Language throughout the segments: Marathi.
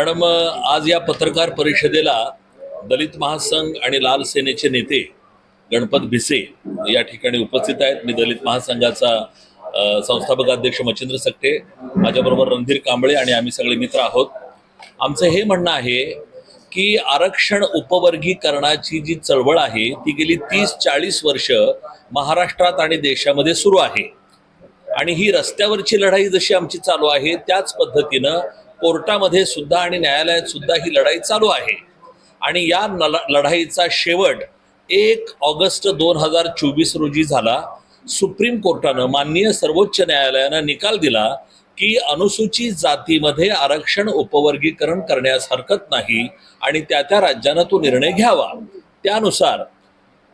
मॅडम आज या पत्रकार परिषदेला दलित महासंघ आणि लाल सेनेचे नेते गणपत भिसे या ठिकाणी उपस्थित आहेत. मी दलित महासंघाचा संस्थापक अध्यक्ष मच्छिंद्र सकटे माझ्याबरोबर रणधीर कांबळे आणि आम्ही सगळे मित्र आहोत. आमचं हे म्हणणं आहे की आरक्षण उपवर्गीकरणाची जी चळवळ आहे ती गेली तीस चाळीस वर्ष महाराष्ट्रात आणि देशामध्ये सुरू आहे. आणि ही रस्त्यावरची लढाई जशी आमची चालू आहे त्याच पद्धतीनं कोर्टामध्ये सुद्धा आणि न्यायालयात सुद्धा ही लढाई चालू आहे. आणि या लढाईचा शेवट एक ऑगस्ट दोन हजार चोवीस रोजी झाला. सुप्रीम कोर्टानं माननीय सर्वोच्च न्यायालयानं निकाल दिला की अनुसूचित जातीमध्ये आरक्षण उपवर्गीकरण करण्यास हरकत नाही आणि त्या त्या राज्यानं तो निर्णय घ्यावा. त्यानुसार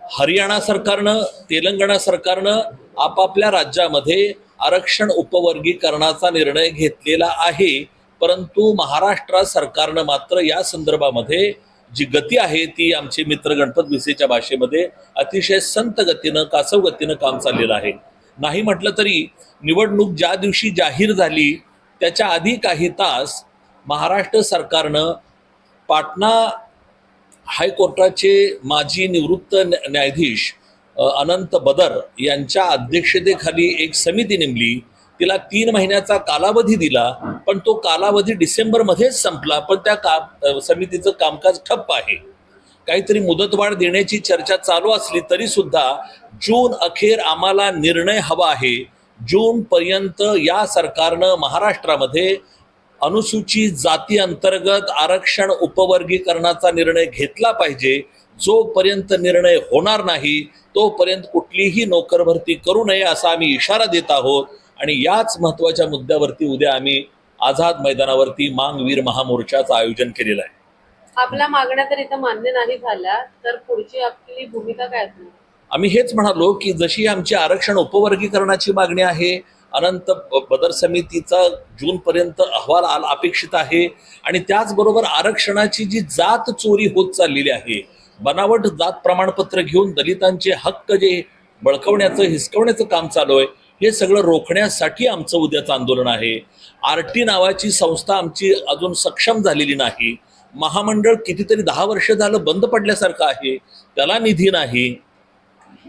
हरियाणा सरकारनं तेलंगणा सरकारनं आपापल्या राज्यामध्ये आरक्षण उपवर्गीकरणाचा निर्णय घेतलेला आहे. परंतु महाराष्ट्र सरकारनं मात्र या संदर्भामध्ये जी गती आहे ती आमचे मित्र गणपत भिसेच्या भाषेमध्ये अतिशय संत गतीनं कासव गतीनं काम चाललेलं आहे. नाही म्हटलं तरी निवडणूक ज्या दिवशी जाहीर झाली त्याच्या आधी काही तास महाराष्ट्र सरकारनं पाटणा हायकोर्टाचे माजी निवृत्त न्या- न्यायाधीश अनंत बदर यांच्या अध्यक्षतेखाली एक समिती नेमली. तिला तीन महिन्याचा कालावधी दिला पण तो कालावधी डिसेंबरमध्येच संपला पण त्या का समितीचं कामकाज ठप्प आहे. काहीतरी मुदतवाढ देण्याची चर्चा चालू असली तरी सुद्धा जून अखेर आम्हाला निर्णय हवा आहे. जून पर्यंत या सरकारनं महाराष्ट्रामध्ये अनुसूचित जाती अंतर्गत आरक्षण उपवर्गीकरणाचा निर्णय घेतला पाहिजे. जोपर्यंत निर्णय होणार नाही तोपर्यंत कुठलीही नोकर भरती करू नये असा आम्ही इशारा देत आहोत. आणि याच महत्त्वाच्या मुद्द्यावरती उद्या आम्ही आझाद मैदानावरती मांगवीर महामोर्चाचं आयोजन केलेलं आहे. आपल्या मागण्या तर इथं मान्य नाही झाल्या तर पुढची आपली भूमिका काय असणार? आम्ही हेच म्हणालो की जशी आमची आरक्षण उपवर्गीकरणाची मागणी आहे अनंत बदर समितीचा जूनपर्यंत अहवाल आल अपेक्षित आहे आणि त्याचबरोबर आरक्षणाची जी जात चोरी होत चाललेली आहे बनावट जात प्रमाणपत्र घेऊन दलितांचे हक्क जे बळकवण्याचं हिसकवण्याचं काम चालू आहे हे सगळं रोखण्यासाठी आमचं उद्याचं आंदोलन आहे. आर टी नावाची संस्था आमची अजून सक्षम झालेली नाही. महामंडळ कितीतरी दहा वर्ष झालं बंद पडल्यासारखं आहे. त्याला निधी नाही.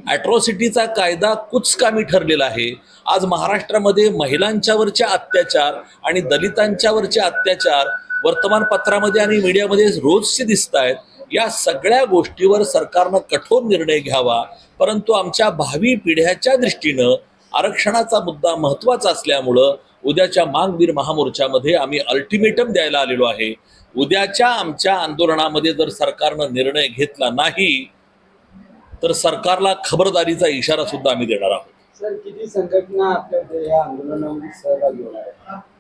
ॲट्रॉसिटीचा कायदा कुचकामी ठरलेला आहे. आज महाराष्ट्रामध्ये महिलांच्यावरचे अत्याचार आणि दलितांच्यावरचे अत्याचार वर्तमानपत्रामध्ये आणि मीडियामध्ये रोजचे दिसत आहेत. या सगळ्या गोष्टीवर सरकारनं कठोर निर्णय घ्यावा. परंतु आमच्या भावी पिढ्याच्या दृष्टीनं आरक्षणाचा मुद्दा महत्त्वाचा असल्यामुळं उद्याच्या मागवीर महामोर्चामध्ये आम्ही अल्टिमेटम द्यायला आलेलो आहे. उद्याच्या आमच्या आंदोलनामध्ये जर सरकारनं निर्णय घेतला नाही तर सरकारला खबरदारीचा इशारा सुद्धा आम्ही देणार आहोत?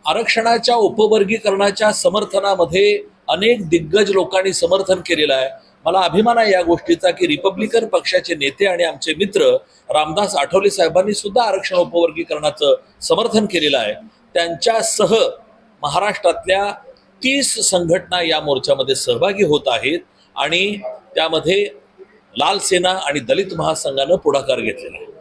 आरक्षणाच्या उपवर्गीकरणाच्या समर्थनामध्ये अनेक दिग्गज लोकांनी समर्थन केलेलं आहे. मला अभिमान आहे या गोष्टीचा की रिपब्लिकन पक्षाचे नेते आणि आमचे मित्र रामदास आठवले साहेबांनी सुद्धा आरक्षण उपवर्गीकरणाचं समर्थन केलेलं आहे. त्यांच्यासह महाराष्ट्रातल्या तीस संघटना या मोर्चामध्ये सहभागी होत आहेत आणि त्यामध्ये लाल सेना आणि दलित महासंघानं पुढाकार घेतलेला आहे.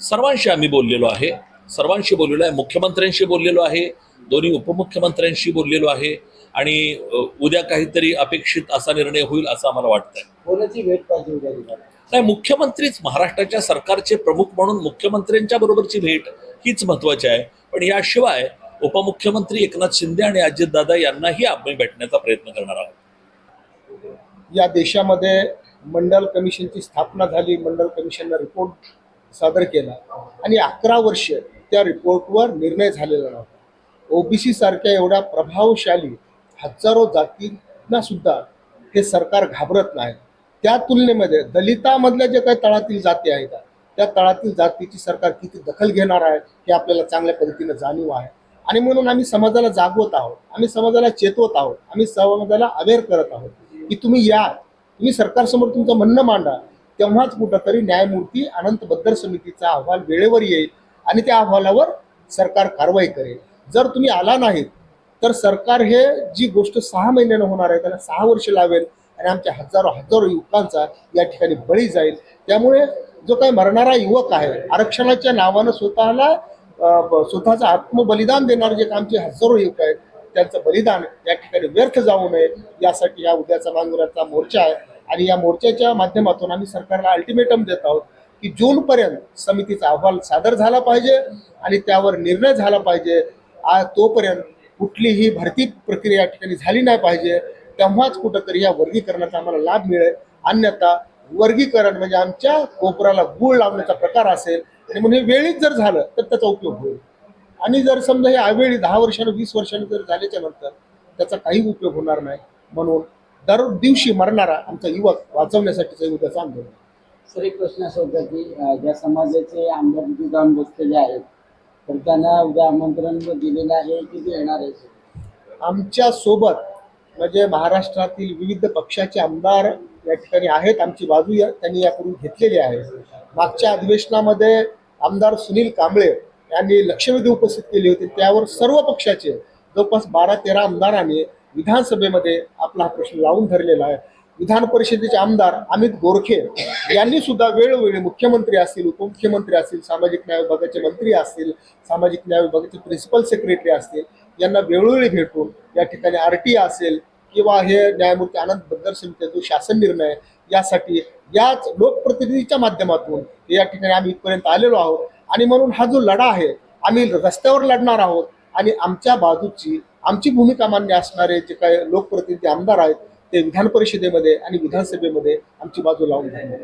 सर्वांशी आम्ही बोललेलो आहे. सर्वांशी बोललेलो आहे. मुख्यमंत्र्यांशी बोललेलो आहे. दोन्ही उपमुख्यमंत्र्यांशी बोललेलो आहे. आणि उद्या काहीतरी अपेक्षित असा निर्णय होईल असं आम्हाला वाटतंय. कोणाची भेट पाहिजे उद्या दिवसाला? नाही मुख्यमंत्रीच महाराष्ट्राच्या सरकारचे प्रमुख म्हणून मुख्यमंत्र्यांच्या बरोबरची भेट हीच महत्वाची आहे. पण याशिवाय उपमुख्यमंत्री एकनाथ शिंदे आणि अजितदादा यांनाही आम्ही भेटण्याचा प्रयत्न करणार आहोत. या देशामध्ये मंडल कमिशनची स्थापना झाली मंडल कमिशननं रिपोर्ट सादर केला आणि अकरा वर्ष त्या रिपोर्टवर निर्णय झालेला नव्हता. ओबीसी सारख्या एवढ्या प्रभावशाली हजारो जातींना सुद्धा हे सरकार घाबरत नाही. त्या तुलनेमध्ये दलितामधल्या जे काही तळातील जाती आहेत त्या तळातील जातीची सरकार किती दखल घेणार आहे हे आपल्याला चांगल्या पद्धतीनं जाणीव आहे. आणि म्हणून आम्ही समाजाला जागवत आहोत आम्ही समाजाला चेतवत आहोत आम्ही समाजाला अवेअर करत आहोत की तुम्ही या तुम्ही सरकारसमोर तुमचं म्हणणं मांडा तेव्हाच कुठंतरी न्यायमूर्ती अनंत बद्दल समितीचा अहवाल वेळेवर येईल आणि त्या अहवालावर सरकार कारवाई करेल. जर तुम्ही आला नाहीत तर सरकार हे जी गोष्ट सहा महिन्यानं होणार आहे त्याला सहा वर्ष लावेल आणि आमच्या हजारो हजारो युवकांचा या ठिकाणी बळी जाईल. त्यामुळे जो काही मरणारा युवक आहे आरक्षणाच्या नावानं स्वतःला ब- स्वतःचं आत्मबलिदान देणारे जे आमचे हजारो युवक आहेत त्यांचं बलिदान या ठिकाणी व्यर्थ जाऊ नये यासाठी या उद्याचा मांगुराचा मोर्चा आहे. आणि या मोर्चाच्या माध्यमातून आम्ही सरकारला अल्टिमेटम देत आहोत की जूनपर्यंत समितीचा अहवाल सादर झाला पाहिजे आणि त्यावर निर्णय झाला पाहिजे. आ तोपर्यंत कुठलीही भरती प्रक्रिया या ठिकाणी झाली नाही पाहिजे तेव्हाच कुठंतरी या वर्गीकरणाचा आम्हाला लाभ मिळेल. अन्यथा वर्गीकरण म्हणजे आमच्या कोपराला गुळ लावण्याचा प्रकार असेल आणि म्हणून हे वेळीच जर झालं तर त्याचा उपयोग होईल. आणि जर समजा हे अवेळी दहा वर्षानं वीस वर्षानं जर झाल्याच्यानंतर त्याचा काही उपयोग होणार नाही. म्हणून दर दिवशी मरणारा आमचा युवक वाचवण्यासाठीचं उद्याचा आंदोलन सर एक प्रश्न असा होता की ज्या समाजाचे आमदार जाऊन बसलेले आहेत पण त्यांना उद्या आमंत्रण दिलेलं आहे की ते येणार आहे. आमच्यासोबत म्हणजे महाराष्ट्रातील विविध पक्षाचे आमदार या ठिकाणी आहेत आमची बाजू या त्यांनी यापूर्वी घेतलेली आहे. मागच्या अधिवेशनामध्ये आमदार सुनील कांबळे यांनी लक्षवेधी उपस्थित केली होती. त्यावर सर्व पक्षाचे जवळपास बारा तेरा आमदारांनी विधानसभेमध्ये आपला हा प्रश्न लावून धरलेला आहे. विधान परिषदेचे आमदार अमित गोरखे यांनी सुद्धा वेळोवेळी मुख्यमंत्री असतील उपमुख्यमंत्री असतील सामाजिक न्याय विभागाचे मंत्री असतील सामाजिक न्याय विभागाचे प्रिन्सिपल सेक्रेटरी असतील यांना वेळोवेळी भेटून या ठिकाणी आर टी असेल किंवा हे न्यायमूर्ती आनंद बद्दर समितीचा जो शासन निर्णय यासाठी याच लोकप्रतिनिधीच्या माध्यमातून या ठिकाणी आम्ही इथपर्यंत आलेलो आहोत. आणि म्हणून हा जो लढा आहे आम्ही रस्त्यावर लढणार आहोत आणि आमच्या बाजूची आमची भूमिका मान्य असणारे जे काही लोकप्रतिनिधी आमदार आहेत ते विधान परिषदेमध्ये आणि विधानसभेमध्ये आमची बाजू लावून धरणार